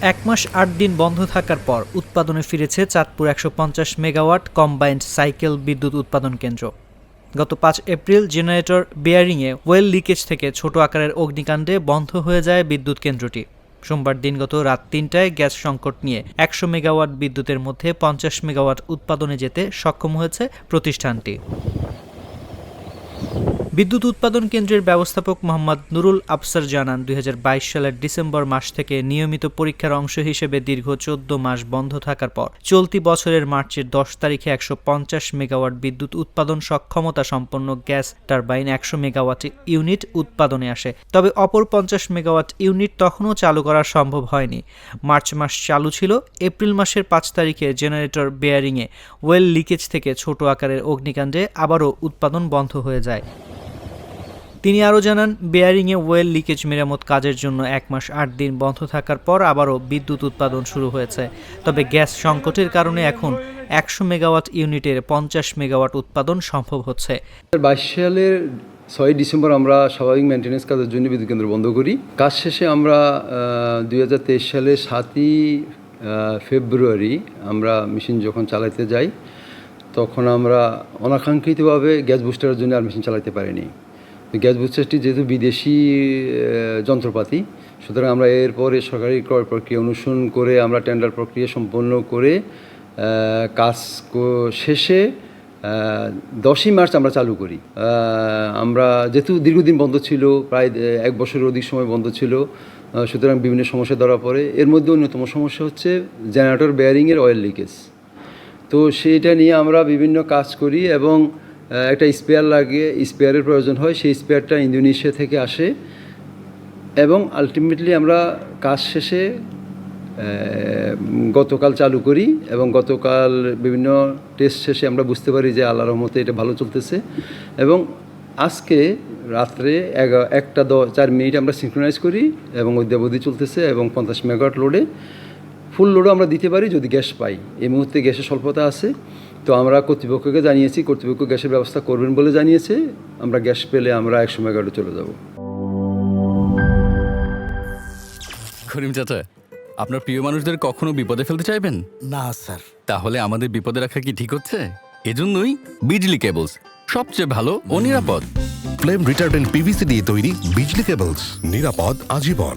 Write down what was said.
এক মাস আট দিন বন্ধ থাকার পর উৎপাদনে ফিরেছে চাঁদপুর একশো পঞ্চাশ মেগাওয়াট কম্বাইন্ড সাইকেল বিদ্যুৎ উৎপাদন কেন্দ্র। গত পাঁচ এপ্রিল জেনারেটর বেয়ারিংয়ে ওয়েল লিকেজ থেকে ছোট আকারের অগ্নিকাণ্ডে বন্ধ হয়ে যায় বিদ্যুৎ কেন্দ্রটি। সোমবার দিনগত রাত তিনটায় গ্যাস সংকট নিয়ে একশো মেগাওয়াট বিদ্যুতের মধ্যে পঞ্চাশ মেগাওয়াট উৎপাদনে যেতে সক্ষম হয়েছে প্রতিষ্ঠানটি। বিদ্যুৎ উৎপাদন কেন্দ্রের ব্যবস্থাপক মোহাম্মদ নুরুল আফসার জানান, দুই হাজার বাইশ সালের ডিসেম্বর মাস থেকে নিয়মিত পরীক্ষার অংশ হিসেবে দীর্ঘ চোদ্দ মাস বন্ধ থাকার পর চলতি বছরের মার্চের দশ তারিখে একশো পঞ্চাশ মেগাওয়াট বিদ্যুৎ উৎপাদন সক্ষমতা সম্পন্ন গ্যাস টারবাইন একশো মেগাওয়াট ইউনিট উৎপাদনে আসে। তবে অপর পঞ্চাশ মেগাওয়াট ইউনিট তখনও চালু করা সম্ভব হয়নি। মার্চ মাস চালু ছিল, এপ্রিল মাসের পাঁচ তারিখে জেনারেটর বেয়ারিংয়ে ওয়েল লিকেজ থেকে ছোট আকারের অগ্নিকাণ্ডে আবারও উৎপাদন বন্ধ হয়ে যায়। তিনি আরও জানান, বেয়ারিংয়ে ওয়েল লিকেজ মেরামত কাজের জন্য এক মাস আট দিন বন্ধ থাকার পর আবারও বিদ্যুৎ উৎপাদন শুরু হয়েছে। তবে গ্যাস সংকটের কারণে এখন একশো মেগাওয়াট ইউনিটের পঞ্চাশ মেগাওয়াট উৎপাদন সম্ভব হচ্ছে। বাইশ সালের ছয় ডিসেম্বর আমরা স্বাভাবিক মেনটেন্যান্স কাজের জন্য বিদ্যুৎ কেন্দ্র বন্ধ করি। কাজ শেষে আমরা দুই হাজার তেইশ সালে সাতই ফেব্রুয়ারি আমরা মেশিন যখন চালাতে যাই, তখন আমরা অনাকাঙ্ক্ষিতভাবে গ্যাস বুস্টারের জন্য আর মেশিন চালাতে পারিনি। গ্যাস বুস্টারটি যেহেতু বিদেশি যন্ত্রপাতি, সুতরাং আমরা এরপরে সরকারি ক্রয় প্রক্রিয়া অনুসরণ করে আমরা টেন্ডার প্রক্রিয়া সম্পন্ন করে কাজ শেষে দশই মার্চ আমরা চালু করি। আমরা যেহেতু দীর্ঘদিন বন্ধ ছিল, প্রায় এক বছরের অধিক সময় বন্ধ ছিল সুতরাং বিভিন্ন সমস্যা ধরা পড়ে। এর মধ্যে অন্যতম সমস্যা হচ্ছে জেনারেটর বেয়ারিংয়ের অয়েল লিকেজ তো সেইটা নিয়ে আমরা বিভিন্ন কাজ করি এবং একটা স্পেয়ার লাগিয়ে স্পেয়ারের প্রয়োজন হয়, সেই স্পেয়ারটা ইন্দোনেশিয়া থেকে আসে। এবং আলটিমেটলি আমরা কাজ শেষে গতকাল চালু করি এবং গতকাল বিভিন্ন টেস্ট শেষে আমরা বুঝতে পারি যে আল্লাহর রহমতে এটা ভালো চলতেছে। এবং আজকে রাত্রে একটা দ, চার মিনিট আমরা সিনক্রোনাইজ করি এবং অদ্যাবধি চলতেছে এবং পঞ্চাশ মেগাওয়াট লোডে ফুল লোডও আমরা দিতে পারি যদি গ্যাস পাই। এই মুহূর্তে গ্যাসের স্বল্পতা আছে। তো আমরা কর্তৃপক্ষকে জানিয়েছি কর্তৃপক্ষ গ্যাসের ব্যবস্থা করবেন বলে জানিয়েছে। আমরা গ্যাস পেলে আমরা একশো মেগাওয়াটে চলে যাব। করিম চাচা আপনার প্রিয় মানুষদের কখনো বিপদে ফেলতে চাইবেন? না স্যার। তাহলে আমাদের বিপদে রাখা কি ঠিক হচ্ছে? এজন্যই বিজলি কেবলস সবচেয়ে ভালো ও নিরাপদ। ফ্লেম রিটার্ডেন্ট পিভিসি দিয়ে তৈরি বিজলি কেবলস নিরাপদ আজীবন।